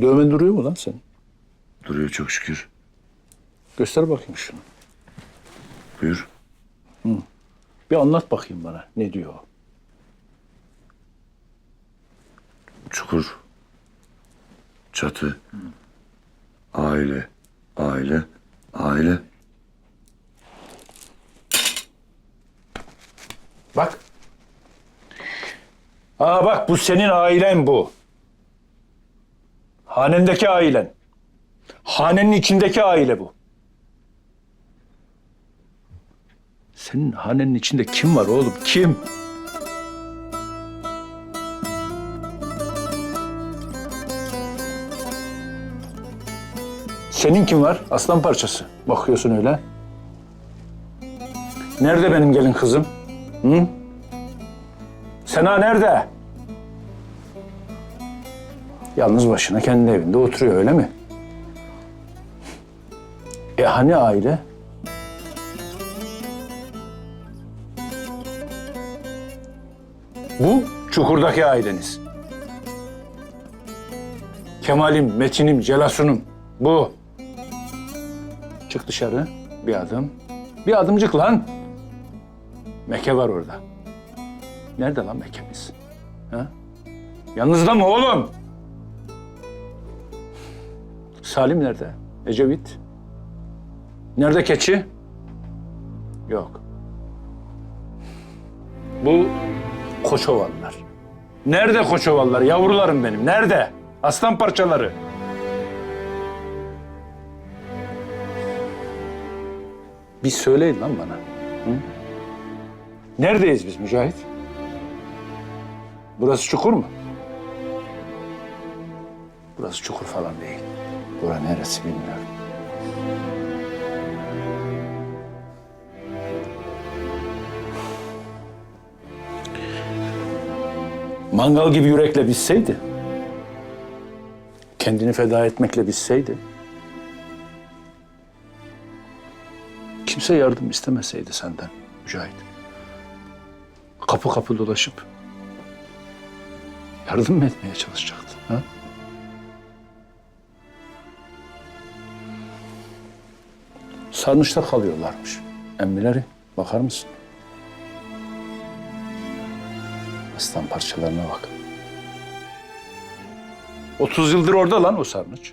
Dövmen duruyor mu lan senin? Duruyor çok şükür. Göster bakayım şunu. Buyur. Bir anlat bakayım bana. Ne diyor? Çukur. Çatı. Aile. Aile. Aile. Bak. Aa bak bu senin ailen bu. Hanendeki ailen. Hanenin içindeki aile bu. Senin hanenin içinde kim var oğlum? Kim? Senin kim var? Aslan parçası. Bakıyorsun öyle. Nerede benim gelin kızım? Hı? Sena nerede? Yalnız başına kendi evinde oturuyor öyle mi? E hani aile? Bu çukurdaki aileniz. Kemal'im, Metin'im, Celasun'um. Bu. Çık dışarı. Bir adım. Bir adımcık lan. Meke var orada. Nerede lan Mekke'miz? Ha? Yanınızda mı oğlum? Salim nerede? Ecevit? Nerede keçi? Yok. Bu Koçovalılar. Nerede Koçovalılar? Yavrularım benim. Nerede? Aslan parçaları. Bir söyleyin lan bana. Hı? Neredeyiz biz Mücahit? Burası çukur mu? Burası çukur falan değil. Bura neresi bilmiyorum. Mangal gibi yürekle bizseydi, kendini feda etmekle bizseydi, kimse yardım istemeseydi senden Mücahit. Kapı kapı dolaşıp yardım etmeye çalışacaktın? Ha? Sarnıçta kalıyorlarmış. Emmileri bakar mısın? Aslan parçalarına bak. 30 yıldır orada lan o sarnıç.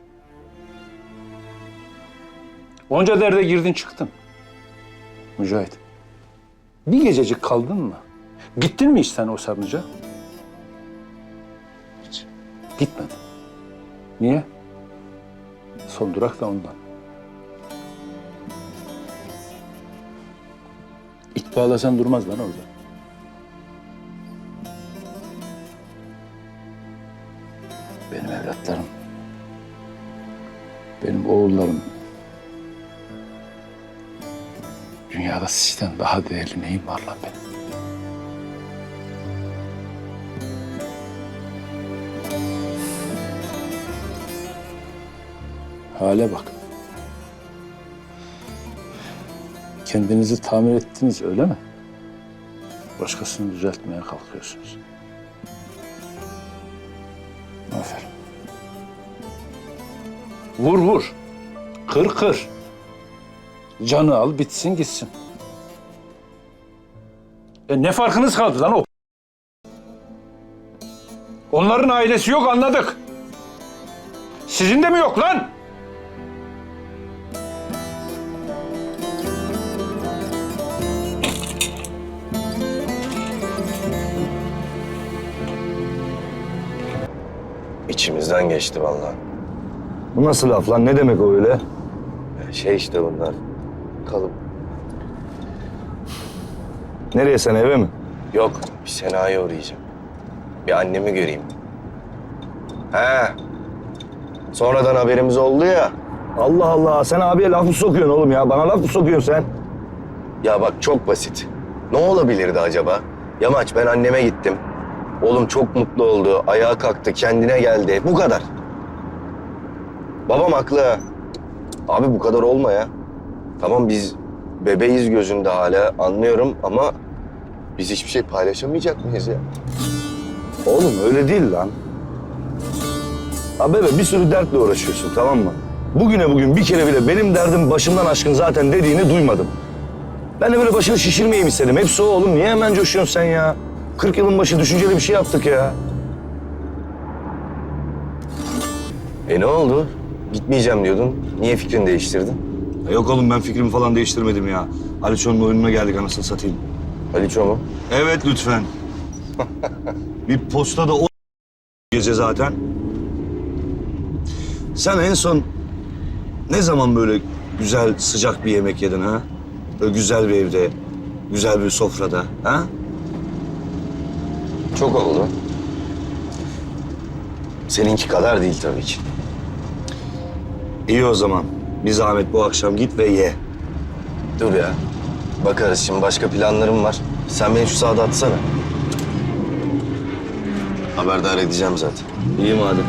Onca derde girdin çıktın. Mücahit. Bir gececik kaldın mı? Gittin mi hiç sen o sarnıca? Hiç. Gitmedin. Niye? Son durak da ondan. Bağlasan durmaz lan orada. Benim evlatlarım, benim oğullarım, dünyada sizden daha değerli neyim var lan benim? Hale bak. Kendinizi tamir ettiniz öyle mi? Başkasını düzeltmeye kalkıyorsunuz. Aferin. Vur vur. Kır kır. Canı al bitsin gitsin. E ne farkınız kaldı lan o? Onların ailesi yok anladık. Sizin de mi yok lan? İçimizden geçti vallahi. Bu nasıl laf lan? Ne demek o öyle? Şey işte bunlar. Kalıp. Nereye sen eve mi? Yok, bir Sena'ya uğrayacağım. Bir annemi göreyim. He. Sonradan haberimiz oldu ya. Allah Allah sen abiye laf mı sokuyorsun oğlum ya? Bana laf mı sokuyorsun sen? Ya bak çok basit. Ne olabilirdi acaba? Yamaç ben anneme gittim. Oğlum çok mutlu oldu. Ayağa kalktı, kendine geldi. Bu kadar. Babam haklı. ha. Abi bu kadar olma ya. Tamam biz bebeğiz gözünde hala anlıyorum ama biz hiçbir şey paylaşamayacak mıyız ya? Oğlum öyle değil lan. Ha bebe bir sürü dertle uğraşıyorsun tamam mı? Bugüne bugün bir kere bile benim derdim başımdan aşkın zaten dediğini duymadım. Ben de böyle başını şişirmeyeyim istedim. Hepsi o oğlum. Niye hemen coşuyorsun sen ya? 40 yılın başı düşünceli bir şey yaptık ya. E ne oldu? Gitmeyeceğim diyordun. Niye fikrini değiştirdin? Ya Yok oğlum ben fikrimi falan değiştirmedim ya. Aliço'nun oyununa geldik anasını satayım. Aliço mu? Evet lütfen. bir postada o gece zaten. Sen en son ne zaman böyle güzel sıcak bir yemek yedin ha? Böyle güzel bir evde, güzel bir sofrada ha? Çok oldu. Seninki kadar değil tabii ki. İyi o zaman. Bir zahmet bu akşam git ve ye. Dur ya. Bakarız şimdi başka planlarım var. Sen beni şu sahada atsana. Haberdar edeceğim zaten. İyi madem.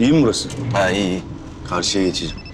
İyi mi burası? Ha iyi iyi. Karşıya geçeceğim.